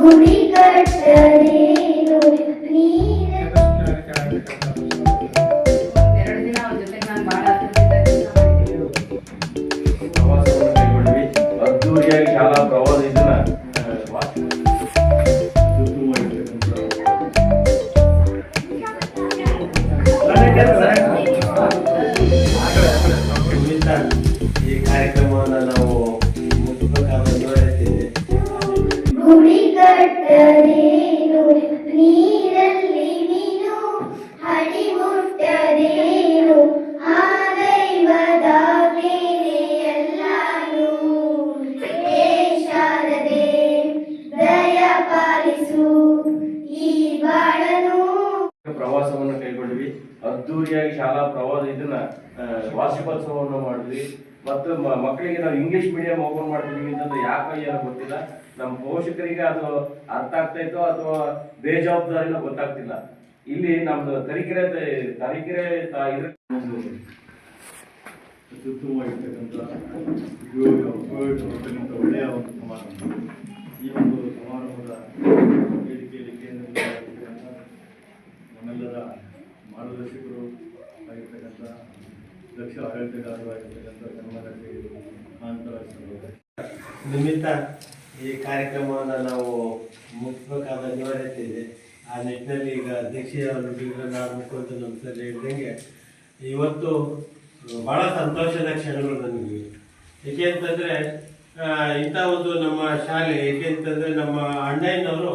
मुनि कटरे नीर ಗುಡಿ ಕಟ್ಟದೇನು ನೀರಲ್ಲಿ ನೀನು ಹಡಿ ಮುಟ್ಟದೇನು ಆ ದೈವದಾಗ್ಲೇನೆ ಎಲ್ಲಾನು ಹೇ ಶಾರದೆ ದಯ ಈ ಬಾಳನು ಪ್ರವಾಸವನ್ನು ಕೈಗೊಂಡ್ವಿ. ಅದ್ದೂರಿಯಾಗಿ ಶಾಲಾ ಪ್ರವಾಸ ಇದನ್ನ ವಾರ್ಷಿಕೋತ್ಸವವನ್ನು ಮಾಡಿದ್ವಿ. ಮತ್ತು ಮಕ್ಕಳಿಗೆ ನಾವು ಇಂಗ್ಲಿಷ್ ಮೀಡಿಯಂ ಓಪನ್ ಮಾಡ್ತಿದ್ದೀವಿ ಅಂತಂದ್ರೆ ಯಾಕೋ ಏನೋ ಗೊತ್ತಿಲ್ಲ. ನಮ್ಮ ಪೋಷಕರಿಗೆ ಅದು ಅರ್ಥ ಆಗ್ತಾ ಇತ್ತು ಅಥವಾ ಬೇಜವಾಬ್ದಾರಿನೋ ಗೊತ್ತಾಗ್ತಿಲ್ಲ. ಇಲ್ಲಿ ನಮ್ದು ತರೀಕೆರೆ ತರಿಕೆರೆ ಅತ್ಯುತ್ತಮವಾಗಿರ್ತಕ್ಕಂಥ ಉಪಯೋಗ ಒಳ್ಳೆಯ ಒಂದು ಸಮಾರಂಭ. ಈ ಒಂದು ಸಮಾರಂಭದ ವೇದಿಕೆಯಲ್ಲಿ ಕೇಂದ್ರವಾಗಿರ್ತಕ್ಕಂಥ ನಮ್ಮೆಲ್ಲರ ಮಾರ್ಗದರ್ಶಕರು ಆಗಿರ್ತಕ್ಕಂಥ ದಕ್ಷ ಆಡಳಿತಗಾರರು ಆಗಿರ್ತಕ್ಕಂಥ ಸರ್ ನಿಮಿತ್ತ ಈ ಕಾರ್ಯಕ್ರಮವನ್ನು ನಾವು ಮುಗಿಸ್ಬೇಕಾದ ಅನಿವಾರ್ಯತೆ ಇದೆ. ಆ ನಿಟ್ಟಿನಲ್ಲಿ ಈಗ ಅಧ್ಯಕ್ಷೀಯ ನಾನು ಅಂತ ನಮ್ಮ ಸರ್ ಹೇಳ್ದಂಗೆ ಇವತ್ತು ಬಹಳ ಸಂತೋಷದ ಕ್ಷಣಗಳು ನನಗೆ ಏಕೆ ಅಂತಂದರೆ ಇಂಥ ಒಂದು ನಮ್ಮ ಶಾಲೆ, ಏಕೆ ಅಂತಂದರೆ ನಮ್ಮ ಅಣ್ಣಯ್ಯನವರು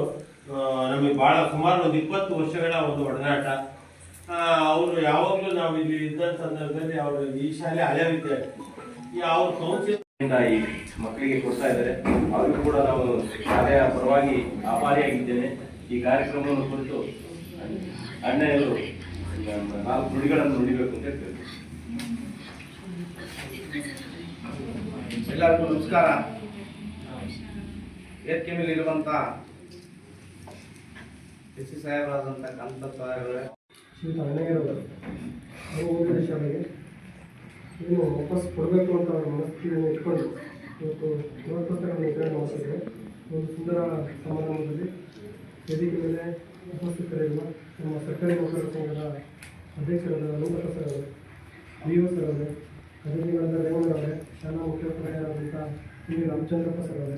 ನಮಗೆ ಭಾಳ ಸುಮಾರು ಒಂದು ಇಪ್ಪತ್ತು ವರ್ಷಗಳ ಒಂದು ಒಡನಾಟ. ಅವರು ಯಾವಾಗಲೂ ನಾವು ಇಲ್ಲಿ ಇದ್ದ ಸಂದರ್ಭದಲ್ಲಿ ಅವರು ಈ ಶಾಲೆ ಹಳೆ ವಿದ್ಯಾರ್ಥಿ. ಅವ್ರ ಕೌನ್ಸಿಲ್ ಈ ಮಕ್ಕಳಿಗೆ ಕೊಡ್ತಾ ಇದ್ದಾರೆ. ಅವರಿಗೂ ಕೂಡ ನಾವು ಶಾಲೆಯ ಪರವಾಗಿ ಆಭಾರಿಯಾಗಿದ್ದೇನೆ ಈ ಕಾರ್ಯಕ್ರಮವನ್ನು ಕುರಿತು ಅಣ್ಣೆಯವರು ನಾಲ್ಕು ನುಡಿಗಳನ್ನು ನುಡಿಬೇಕು ಅಂತ ಹೇಳ್ತೇವೆ. ಎಲ್ಲರಿಗೂ ನಮಸ್ಕಾರ. ವೇದಿಕೆ ಮೇಲೆ ಇರುವಂತ ಎಸ್ ಸಿ ಸಾಹೇಬರಾದಂಥ ಕಾಂತ ಸಾಹೇಬ್ರೆ ಅಣ್ಣಯ್ಯರವರು ಶಾಲೆಗೆ ವಾಪಸ್ ಕೊಡಬೇಕು ಅಂತ ಅವ್ರ ಇಟ್ಕೊಂಡು ಇವತ್ತು ನವರತ್ನ ವಿತರಣೆ ಒಂದು ಸುಂದರ ಸಮಾರಂಭದಲ್ಲಿ ವೇದಿಕೆ ಮೇಲೆ ಉಪಸ್ಥಿತರಿರುವ ನಮ್ಮ ಸರ್ಕಾರಿ ನೌಕರರ ಸಂಘದ ಅಧ್ಯಕ್ಷರಾದ ಲೋಕಟ ಸರ್ ಅವರು, ಡಿ ಒ ಸರ್ ಅವರು ಅಧಿಕಾರಿಗಳಾದ ರೇವಣ್ಣ ಅವರೇ ಶಾಲಾ ಮುಖ್ಯೋಪಾಧ್ಯಾಯರಾದಂಥ ರಾಮಚಂದ್ರಪ್ಪ ಸರ್ ಅವರೇ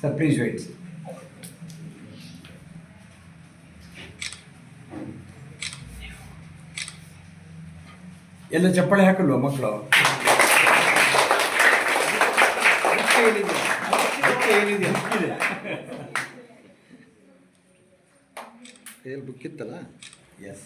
Sir, please wait. ಎಲ್ಲ ಚಪ್ಪಾಳೆ ಹಾಕಲ್ವ ಮಕ್ಕಳು? ಕೈಯಲ್ಲಿ ಬುಕ್ ಇತ್ತಲ್ಲ? ಎಸ್